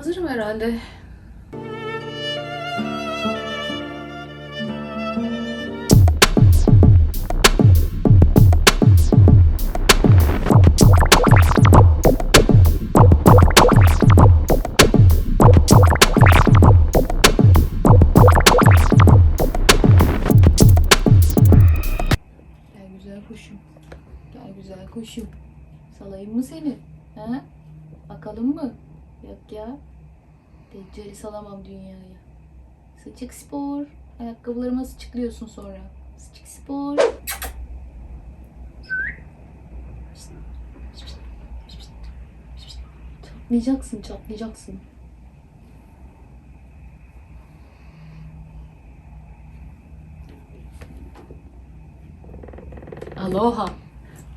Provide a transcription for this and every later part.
Hazırım herhalde. Güzel kuşum. Salayım mı seni? Ha? Bakalım mı? Yok ya. Deccali salamam dünyaya. Sıçık spor. Ayakkabılarıma sıçıklıyorsun sonra. Sıçık spor. Çatlayacaksın, çatlayacaksın. Aloha.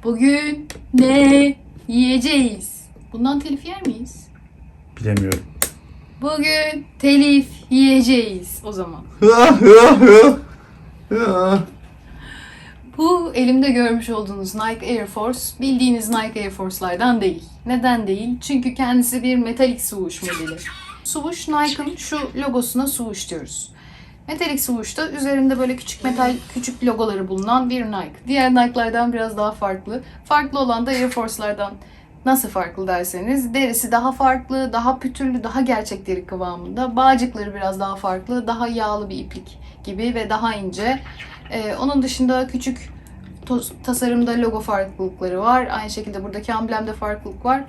Bugün ne yiyeceğiz? Bundan telif yer miyiz? Bilemiyorum. Bugün telif yiyeceğiz o zaman. Bu elimde görmüş olduğunuz Nike Air Force bildiğiniz Nike Air Force'lardan değil. Neden değil? Çünkü kendisi bir metalik swoosh modeli. Swoosh Nike'ın şu logosuna swoosh diyoruz. Metalik swoosh da üzerinde böyle küçük metal küçük logoları bulunan bir Nike. Diğer Nike'lardan biraz daha farklı. Farklı olan da Air Force'lardan Nasıl farklı derseniz derisi daha farklı, daha pütürlü, daha gerçek deri kıvamında. Bağcıkları biraz daha farklı, daha yağlı bir iplik gibi ve daha ince. Ee, onun dışında küçük tasarımda logo farklılıkları var. Aynı şekilde buradaki amblemde farklılık var.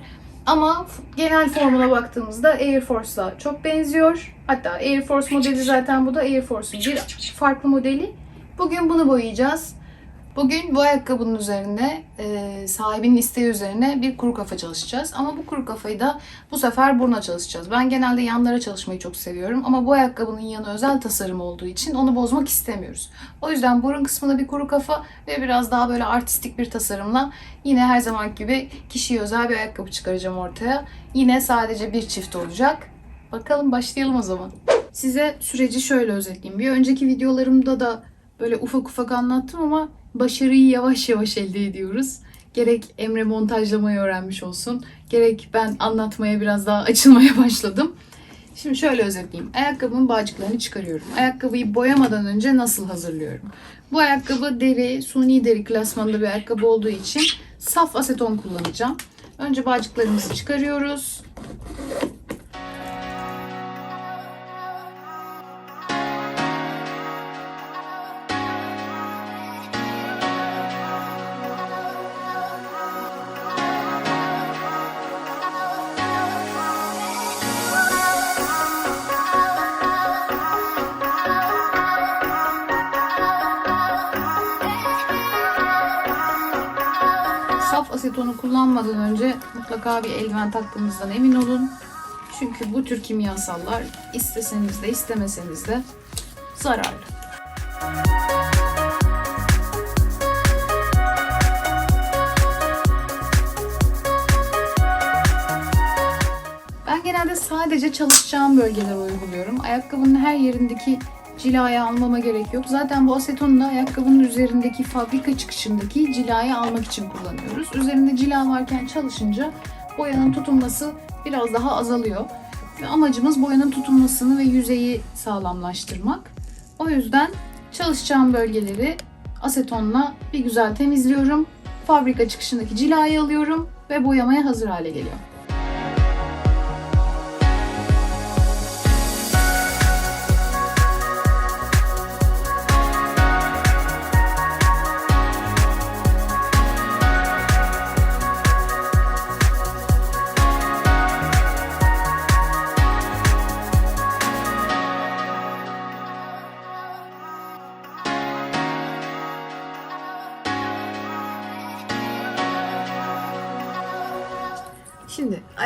Ama genel formuna baktığımızda Air Force'la çok benziyor. Hatta Air Force modeli zaten bu da Air Force'un bir farklı modeli. Bugün bunu boyayacağız. Bugün bu ayakkabının üzerine, e, sahibinin isteği üzerine bir kuru kafa çalışacağız. Ama bu kuru kafayı da bu sefer buruna çalışacağız. Ben genelde yanlara çalışmayı çok seviyorum. Ama bu ayakkabının yanı özel tasarım olduğu için onu bozmak istemiyoruz. O yüzden burun kısmına bir kuru kafa ve biraz daha böyle artistik bir tasarımla yine her zaman gibi kişiye özel bir ayakkabı çıkaracağım ortaya. Yine sadece bir çift olacak. Bakalım başlayalım o zaman. Size süreci şöyle özetleyeyim. Bir önceki videolarımda da böyle ufak ufak anlattım ama başarıyı yavaş yavaş elde ediyoruz. Gerek Emre montajlamayı öğrenmiş olsun, gerek ben anlatmaya biraz daha açılmaya başladım. Şimdi şöyle özetleyeyim. Ayakkabımın bağcıklarını çıkarıyorum. Ayakkabıyı boyamadan önce nasıl hazırlıyorum? Bu ayakkabı deri, suni deri klasmanında bir ayakkabı olduğu için saf aseton kullanacağım. Önce bağcıklarımızı çıkarıyoruz. Asetonu kullanmadan önce mutlaka bir eldiven taktığınızdan emin olun. Çünkü bu tür kimyasallar isteseniz de istemeseniz de zararlı. Ben genelde sadece çalışacağım bölgelere uyguluyorum. Ayakkabının her yerindeki cilayı almama gerek yok. Zaten bu asetonu da ayakkabının üzerindeki fabrika çıkışındaki cilayı almak için kullanıyoruz. Üzerinde cila varken çalışınca boyanın tutunması biraz daha azalıyor. Ve amacımız boyanın tutunmasını ve yüzeyi sağlamlaştırmak. O yüzden çalışacağım bölgeleri asetonla bir güzel temizliyorum. Fabrika çıkışındaki cilayı alıyorum ve boyamaya hazır hale geliyor.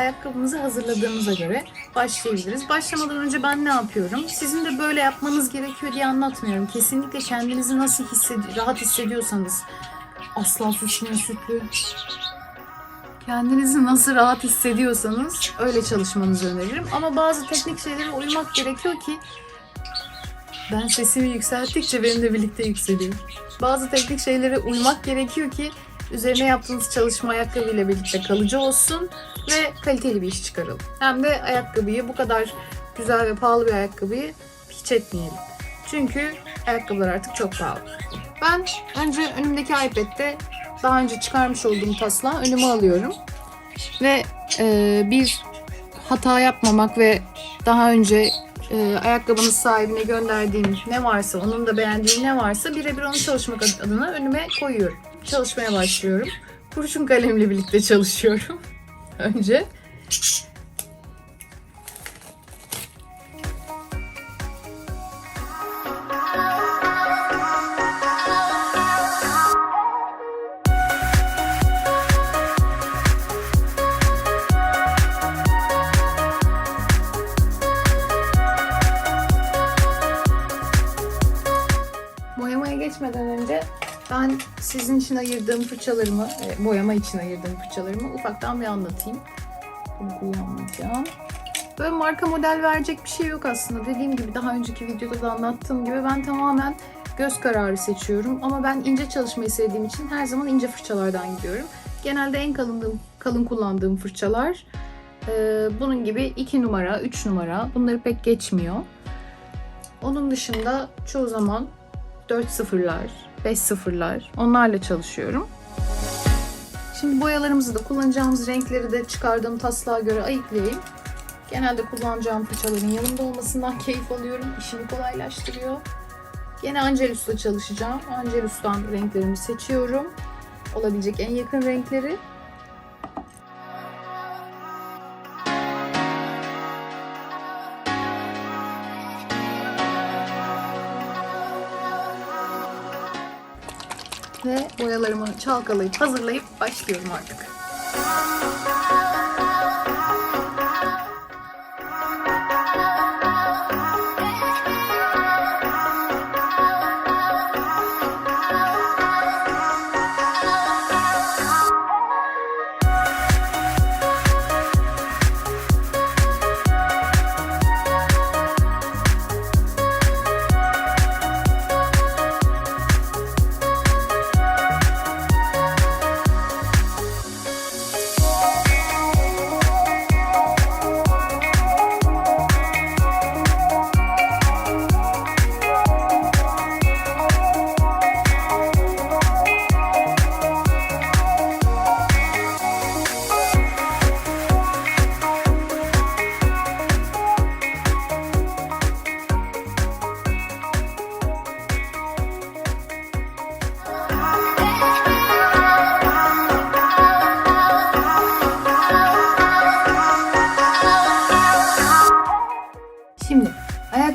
Ayakkabımızı hazırladığımıza göre başlayabiliriz. Başlamadan önce ben ne yapıyorum? Sizin de böyle yapmanız gerekiyor diye anlatmıyorum. Kesinlikle kendinizi nasıl hissedi rahat hissediyorsanız asla sütlü sütlü kendinizi nasıl rahat hissediyorsanız öyle çalışmanızı öneririm. Ama bazı teknik şeylere uymak gerekiyor ki ben sesimi yükselttikçe benimle birlikte yükseliyor. Bazı teknik şeylere uymak gerekiyor ki Üzerine yaptığınız çalışma ayakkabıyla birlikte kalıcı olsun ve kaliteli bir iş çıkaralım. Hem de ayakkabıyı bu kadar güzel ve pahalı bir ayakkabıyı hiç etmeyelim. Çünkü ayakkabılar artık çok pahalı. Ben önce önümdeki iPad'de daha önce çıkarmış olduğum taslağı önüme alıyorum. Ve e, bir hata yapmamak ve daha önce e, ayakkabının sahibine gönderdiğim ne varsa, onun da beğendiği ne varsa birebir onu çalışmak adına önüme koyuyorum. Çalışmaya başlıyorum. Kurşun kalemle birlikte çalışıyorum. Önce. Ben sizin için ayırdığım fırçalarımı, e, boyama için ayırdığım fırçalarımı ufaktan bir anlatayım. Bunu kullanmayacağım. Böyle marka model verecek bir şey yok aslında. Dediğim gibi daha önceki videoda da anlattığım gibi ben tamamen göz kararı seçiyorum. Ama ben ince çalışmayı sevdiğim için her zaman ince fırçalardan gidiyorum. Genelde en kalın, kalın kullandığım fırçalar e, bunun gibi 2 numara, 3 numara. Bunları pek geçmiyor. Onun dışında çoğu zaman 4 sıfırlar, 5 sıfırlar onlarla çalışıyorum. Şimdi boyalarımızı da kullanacağımız renkleri de çıkardığım taslağa göre ayıklayayım. Genelde kullanacağım fırçaların yanımda olmasından keyif alıyorum. İşimi kolaylaştırıyor. Yine Angelus'la çalışacağım. Angelus'tan renklerimi seçiyorum. Olabilecek en yakın renkleri. Çalkalayıp hazırlayıp başlıyorum artık.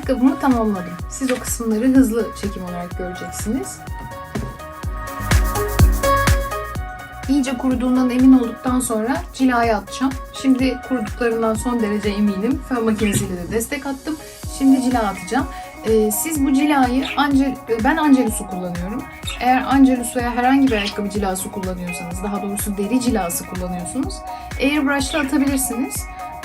Ayakkabımı tamamladım. Siz o kısımları hızlı çekim olarak göreceksiniz. İyice kuruduğundan emin olduktan sonra cilaya atacağım. Şimdi kuruduklarından son derece eminim. Fön makinesiyle de destek attım. Şimdi cila atacağım. Ee, siz bu cilayı Angel, ben Angelus'u kullanıyorum. Eğer Angelus veya herhangi bir ayakkabı cilası kullanıyorsanız, daha doğrusu deri cilası kullanıyorsunuz, airbrush'la atabilirsiniz.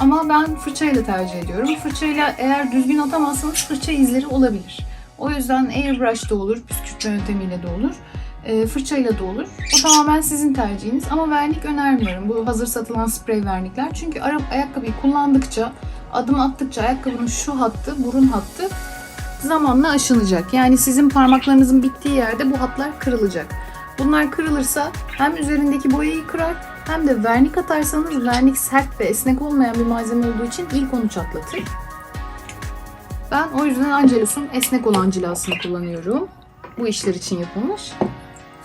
Ama ben fırçayla tercih ediyorum. Fırçayla eğer düzgün atamazsanız fırça izleri olabilir. O yüzden airbrush da olur, püskürtme yöntemiyle de olur. E, fırçayla da olur. O tamamen sizin tercihiniz ama vernik önermiyorum. Bu hazır satılan sprey vernikler. Çünkü ara, ayakkabıyı kullandıkça, adım attıkça ayakkabının şu hattı, burun hattı zamanla aşınacak. Yani sizin parmaklarınızın bittiği yerde bu hatlar kırılacak. Bunlar kırılırsa hem üzerindeki boyayı kırar hem de vernik atarsanız vernik sert ve esnek olmayan bir malzeme olduğu için ilk onu çatlatır. Ben o yüzden Angelus'un esnek olan cilasını kullanıyorum. Bu işler için yapılmış.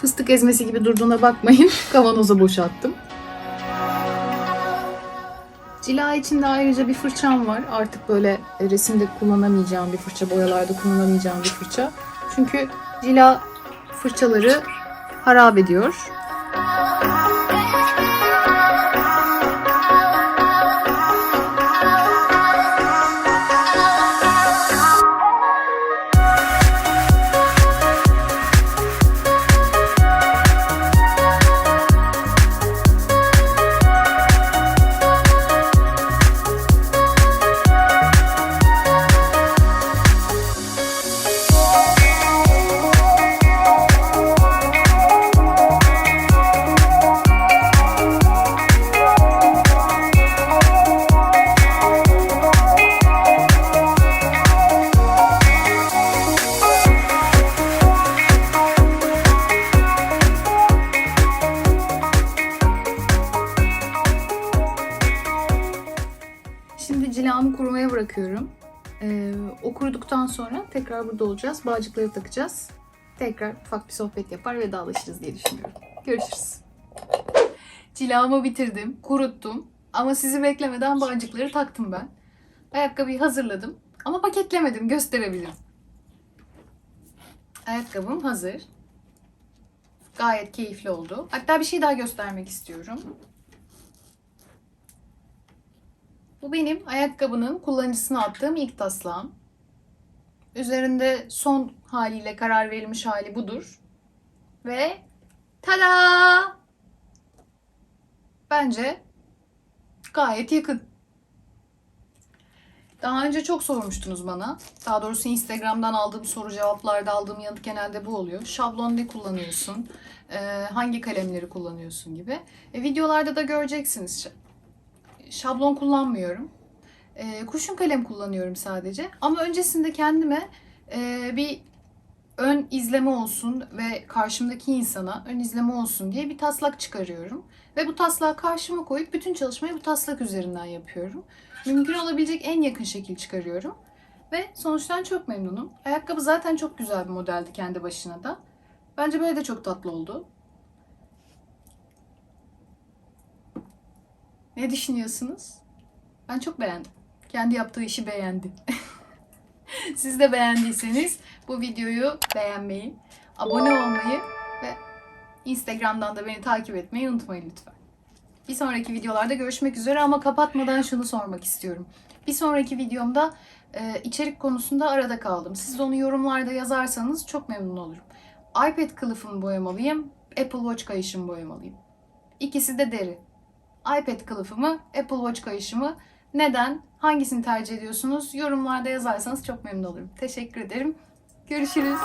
Fıstık ezmesi gibi durduğuna bakmayın. Kavanoza boşalttım. Cila içinde ayrıca bir fırçam var. Artık böyle resimde kullanamayacağım bir fırça, boyalarda kullanamayacağım bir fırça. Çünkü cila fırçaları harap ediyor. Cilamı kurumaya bırakıyorum. Ee, o kuruduktan sonra tekrar burada olacağız. Bağcıkları takacağız. Tekrar ufak bir sohbet yapar vedalaşırız diye düşünüyorum. Görüşürüz. Cilamı bitirdim, kuruttum. Ama sizi beklemeden bağcıkları taktım ben. Ayakkabıyı hazırladım. Ama paketlemedim, gösterebilirim. Ayakkabım hazır. Gayet keyifli oldu. Hatta bir şey daha göstermek istiyorum. Bu benim ayakkabının kullanıcısına attığım ilk taslağım. Üzerinde son haliyle karar verilmiş hali budur. Ve tada! Bence gayet yakın. Daha önce çok sormuştunuz bana. Daha doğrusu Instagram'dan aldığım soru cevaplarda aldığım yanıt genelde bu oluyor. Şablon ne kullanıyorsun? Ee, hangi kalemleri kullanıyorsun gibi. E, videolarda da göreceksiniz. Şablon kullanmıyorum. E, kurşun kalem kullanıyorum sadece. Ama öncesinde kendime e, bir ön izleme olsun ve karşımdaki insana ön izleme olsun diye bir taslak çıkarıyorum. Ve bu taslağı karşıma koyup bütün çalışmayı bu taslak üzerinden yapıyorum. Mümkün olabilecek en yakın şekil çıkarıyorum. Ve sonuçtan çok memnunum. Ayakkabı zaten çok güzel bir modeldi kendi başına da. Bence böyle de çok tatlı oldu. Ne düşünüyorsunuz? Ben çok beğendim. Kendi yaptığı işi beğendi. Siz de beğendiyseniz bu videoyu beğenmeyi, abone olmayı ve Instagram'dan da beni takip etmeyi unutmayın lütfen. Bir sonraki videolarda görüşmek üzere ama kapatmadan şunu sormak istiyorum. Bir sonraki videomda e, içerik konusunda arada kaldım. Siz onu yorumlarda yazarsanız çok memnun olurum. iPad kılıfımı boyamalıyım, Apple Watch kayışımı boyamalıyım. İkisi de deri. iPad kılıfımı, Apple Watch kayışımı neden, hangisini tercih ediyorsunuz? Yorumlarda yazarsanız çok memnun olurum. Teşekkür ederim. Görüşürüz.